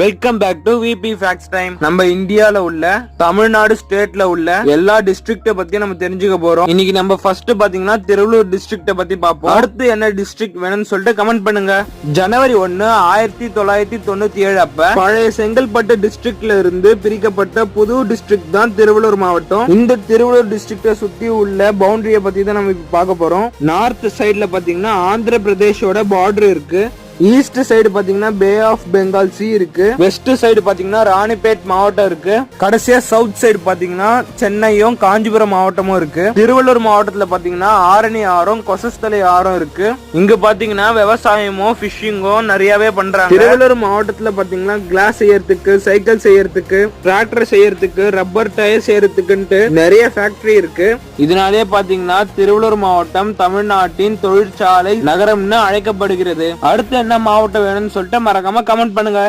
Welcome back to VP facts time நம்ம இந்தியால உள்ள தமிழ்நாடு ஸ்டேட்ல உள்ள எல்லா டிஸ்ட்ரிக்ட பத்தி நம்ம தெரிஞ்சுக்க போறோம். இன்னைக்கு நம்ம ஃபர்ஸ்ட் பாத்தீங்கன்னா திருவள்ளூர் டிஸ்ட்ரிக்ட பத்தி பார்ப்போம் அடுத்து என்ன டிஸ்ட்ரிக்ட் வேணும்னு சொல்லிட்டு கமெண்ட் பண்ணுங்க. ஜனவரி ஒன்னு ஆயிரத்தி தொள்ளாயிரத்தி தொண்ணூத்தி ஏழு அப்ப பழைய செங்கல்பட்டு டிஸ்ட்ரிக்ட்ல இருந்து பிரிக்கப்பட்ட புது டிஸ்ட்ரிக்ட் தான் திருவள்ளூர் மாவட்டம். இந்த திருவள்ளூர் டிஸ்ட்ரிக்ட சுத்தி உள்ள பவுண்டரிய பத்தி தான் நம்ம இப்ப பார்க்க போறோம். நார்த் சைட்ல பாத்தீங்கன்னா ஆந்திர பிரதேஷோட பார்டர் இருக்கு. ஈஸ்ட் சைடு பாத்தீங்கன்னா பே ஆஃப் பெங்கால் சி இருக்கு. வெஸ்ட் சைடு பாத்தீங்கன்னா ராணிப்பேட் மாவட்டம் இருக்கு. கடைசியா சவுத் சைடு பாத்தீங்கன்னா சென்னையும் காஞ்சிபுரம் மாவட்டமும் இருக்கு. திருவள்ளூர் மாவட்டத்துல பாத்தீங்கன்னா ஆரணி ஆறும் கொசஸ்தலை ஆறும் இருக்கு. இங்க பாத்தீங்கன்னா விவசாயமும் பிஷிங்கும் நிறையவே பண்றாங்க. திருவள்ளூர் மாவட்டத்துல பாத்தீங்கன்னா கிளாஸ் செய்யறதுக்கு சைக்கிள் செய்யறதுக்கு டிராக்டர் செய்யறதுக்கு ரப்பர் டயர் செய்யறதுக்குன்ட்டு நிறைய ஃபேக்டரி இருக்கு. இதனாலே பாத்தீங்கன்னா திருவள்ளூர் மாவட்டம் தமிழ்நாட்டின் தொழிற்சாலை நகரம்னு அழைக்கப்படுகிறது. அடுத்து என்ன மாவட்டம் வேணும்னு சொல்லிட்டு மறக்காம கமெண்ட் பண்ணுங்க.